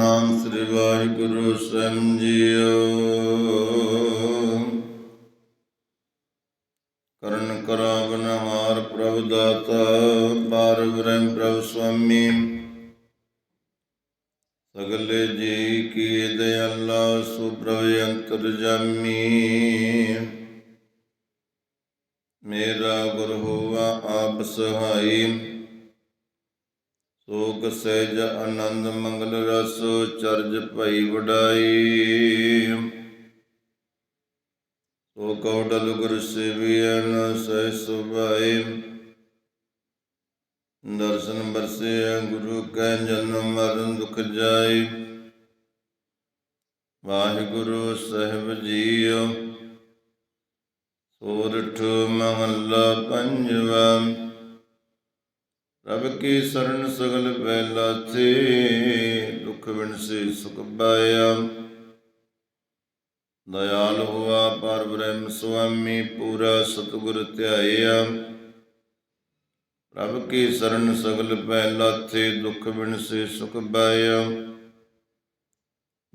ਸਤਨਾਮ ਸ੍ਰੀ ਵਾਹਿਗੁਰੂ ਸਾਹਿਬ ਜੀਓ। ਕਰਨ ਕਰਾਵਨ ਹਾਰ ਪ੍ਰਭ ਦਾਤਾ, ਬਾਰ ਬ੍ਰਹਮ ਪ੍ਰਭ ਸੁਆਮੀ। ਸਗਲੇ ਜੀ ਕੀ ਦਇਆਲਾ ਸੁਪ੍ਰਭ ਅੰਤਰ ਜਾਮੀ। ਮੇਰਾ ਗੁਰ ਹੋਵਾ ਆਪ ਸਹਾਈ। ਸੋਗ ਸਹਿਜ ਆਨੰਦ ਮੰਗਲ ਰਸ, ਚਰਜ ਭਈ ਵਡਾਈ। ਸੋ ਕੌਡਲ ਗੁਰ ਸੇਵੀਐਨ ਸਹਿ ਸੁਭਾਈ। ਦਰਸ਼ਨ ਬਰਸੇ ਗੁਰੂ ਕੈ ਜਨਮ ਮਰਨ ਦੁਖ ਜਾਏ ਵਾਹਿਗੁਰੂ ਸਾਹਿਬ ਜੀਓ। ਸੋਰਠ ਮਹੱਲਾ ਪੰਜਵਾ। ਰਬ ਕੀ ਸ਼ਰਨ ਸਗਲ ਪਹਿਲਾ ਥੇ, ਦੁਖ ਵਿਣਸੇ ਸੁਖ ਪਾਇਆ। ਦਇਆਲ ਹੋਆ ਪਰ ਬ੍ਰਹਮ ਸੁਆਮੀ ਪੂਰਾ ਸਤਿਗੁਰ ਧਿਆਇਆ। ਰਬ ਕੀ ਸ਼ਰਨ ਸਗਲ ਪਹਿਲਾ ਥੇ, ਦੁਖ ਵਿਣਸੇ ਸੁਖ ਪਾਇਆ।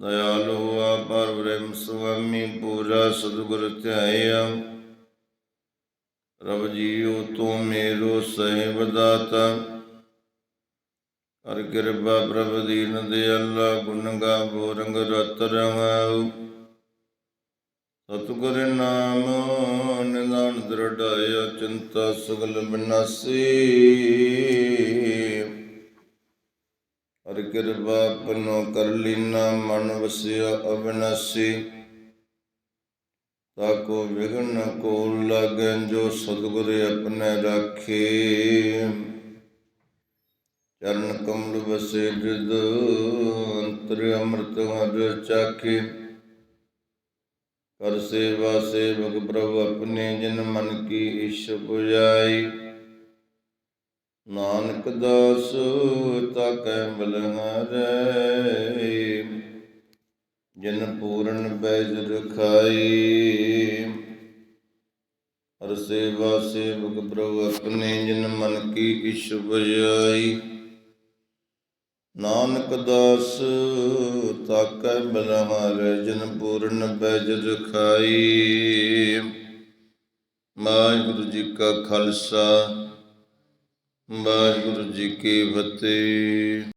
ਦਇਆਲ ਹੋਆ ਪਰ ਬ੍ਰਹਮ ਸੁਆਮੀ ਪੂਰਾ ਸਤਿਗੁਰ ਧਿਆਇਆ। ਰਬ ਜੀਓ ਤੂੰ ਮੇਰੋ ਸਹਿਬ ਦਾਤਾ। ਹਰ ਕਿਰਪਾ ਪ੍ਰਭ ਦੀਨ ਦੇ ਅੱਲਾ, ਗੁਣ ਗਾਵੋ ਰੰਗ ਰਤ ਰਵਾਉ। ਸਤਿਗੁਰ ਨਾਮ ਨਿਦਾਨ ਦ੍ਰਿੜਾਇਆ, ਚਿੰਤਾ ਸੁਗਲ ਬਿਨਾਸੀ। ਹਰ ਕਿਰਪਾ ਪਨੋ ਕਰ ਲੀਨਾ, ਮਨ ਵਸਿਆ ਅਬਿਨਾਸੀ ਤਾਕੋ ਵਿਗਨ ਕੋ ਲਾਗੈ ਜੋ ਸਤਿਗੁਰ ਆਪਣੇ ਰਾਖੇ। ਚਰਨ ਕਮਲ ਵਸੇ ਜਿਦ ਅੰਤਰ ਅੰਮ੍ਰਿਤ ਹਰ ਚਾਖੇ। ਕਰ ਸੇਵਾ ਸੇਵਕ ਪ੍ਰਭ ਆਪਣੇ ਜਿਨ ਮਨ ਕੀ ਇਛ ਪੁਜਾਈ ਨਾਨਕ ਦਾਸ ਤਾਕੈ ਬਲਹਾਰੈ ਜਿਨ ਪੂਰਨ ਬੈਜ ਰਖਾਈ, ਹਰ ਸੇਵਾ ਸੇਵਕ ਪ੍ਰਭ ਆਪਣੇ ਜਿਨ ਮਨ ਕੀ ਇਛ ਬਜਾਈ ਨਾਨਕ ਦਾਸ, ਤਾਕੈ ਬਲਹਾਰ ਜਿਨ ਪੂਰਨ ਬੈਜ ਰਖਾਈ। ਵਾਹਿਗੁਰੂ ਜੀ ਕਾ ਖਾਲਸਾ, ਵਾਹਿਗੁਰੂ ਜੀ ਕੀ ਫਤਿਹ।